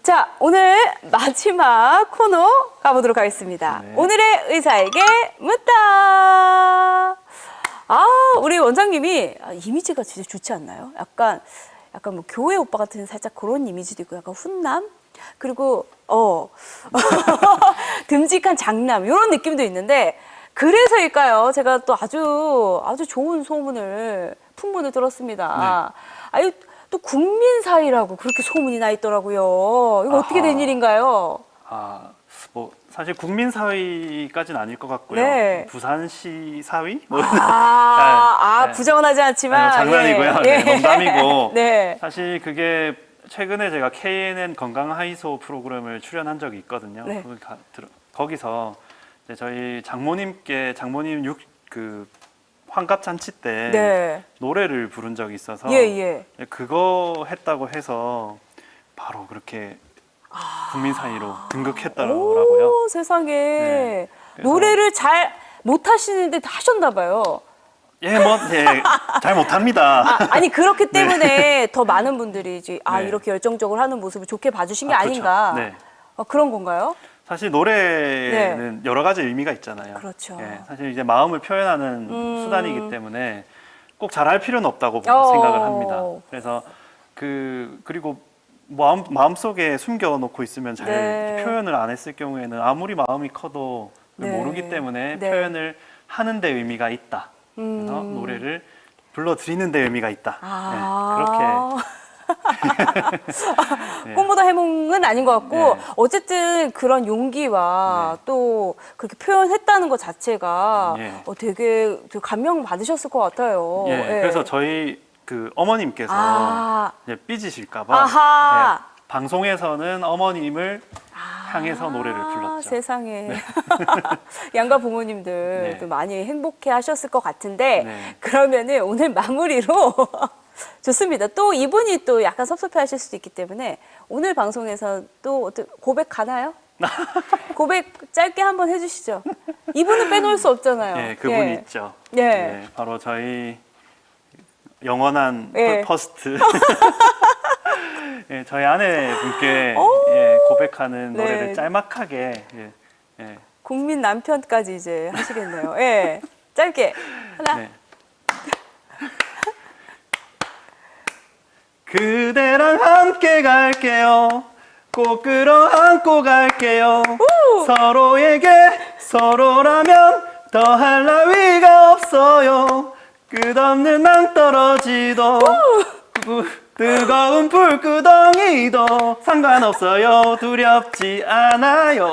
자, 오늘 마지막 코너 가보도록 하겠습니다. 네. 오늘의 의사에게 묻다. 아, 우리 원장님이 아, 이미지가 진짜 좋지 않나요? 약간, 약간 뭐 교회 오빠 같은 살짝 그런 이미지도 있고, 약간 훈남? 그리고, 어, 듬직한 장남, 이런 느낌도 있는데, 그래서일까요? 제가 또 아주, 아주 좋은 소문을, 풍문을 들었습니다. 아유, 또 국민 사이라고 그렇게 소문이 나 있더라고요. 이거 어떻게 된 아하. 일인가요? 아, 뭐 사실 국민 사위까지는 아닐 것 같고요. 네. 부산시 사위? 뭐 아, 아 네. 부정은 하지 않지만. 아니요, 장난이고요. 예. 네, 농담이고. 네. 사실 그게 최근에 제가 KNN 건강 하이소 프로그램을 출연한 적이 있거든요. 네. 거기 가- 들어- 거기서 이제 저희 장모님께 장모님 육 그 환갑 잔치 때 네. 노래를 부른 적이 있어서 예, 예. 그거 했다고 해서 바로 그렇게 국민 사이로 등극했더라고요. 오, 세상에. 네. 노래를 잘 못하시는데 다 하셨나 봐요. 예, 뭐, 예, 잘 못합니다. 아, 아니, 그렇기 때문에 더 많은 분들이 이제, 아, 네. 이렇게 열정적으로 하는 모습을 좋게 봐주신 게 아, 아, 그렇죠. 닌가 네. 어, 그런 건가요? 사실 노래는 여러 가지 의미가 있잖아요. 네. 그렇죠. 예, 사실 이제 마음을 표현하는 음. 수단이기 때문에 꼭 잘할 필요는 없다고 어. 생각을 합니다. 그래서 그 그리고 마음 마음 속에 숨겨 놓고 있으면 잘 네. 표현을 안 했을 경우에는 아무리 마음이 커도 네. 모르기 때문에 네. 표현을 하는 데 의미가 있다. 그래서 음. 노래를 불러 드리는 데 의미가 있다. 아. 네, 꿈보다 해몽은 아닌 것 같고 네. 어쨌든 그런 용기와 또 그렇게 표현했다는 것 자체가 예. 어, 되게, 되게 감명 받으셨을 것 같아요. 예, 그래서 저희 그 어머님께서 아, 이제 삐지실까봐. 예, 방송에서는 어머님을 향해서 노래를 아, 불렀죠. 세상에 양가 부모님들 네. 도 많이 행복해 하셨을 것 같은데 네. 그러면은 오늘 마무리로 좋습니다. 또 이분이 또 약간 섭섭해 하실 수도 있기 때문에 오늘 방송에서 또 어떻게 고백 가나요? 고백 짧게 한번 해주시죠. 이분은 빼놓을 수 없잖아요. 예, 그분이 있죠. 예. 예, 바로 저희 영원한 예. 퍼스트. 예, 저희 아내분께 오. 예, 고백하는 네. 노래를 짤막하게 예, 예, 국민 남편까지 이제 하시겠네요. 예. 짧게 하나. 네. 그대랑 함께 갈게요. 꼭 끌어안고 갈게요. 서로에게 서로라면 더할 나위가 없어요. 끝없는 낭떠러지도 그 뜨거운 불구덩이도 상관없어요. 두렵지 않아요.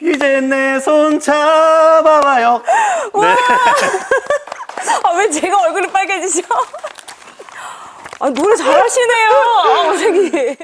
이제 내 손 잡아봐요. 네. 아, 왜 제가 얼굴이 빨개지죠? 아, 노래 잘하시네요. 아, 원장님.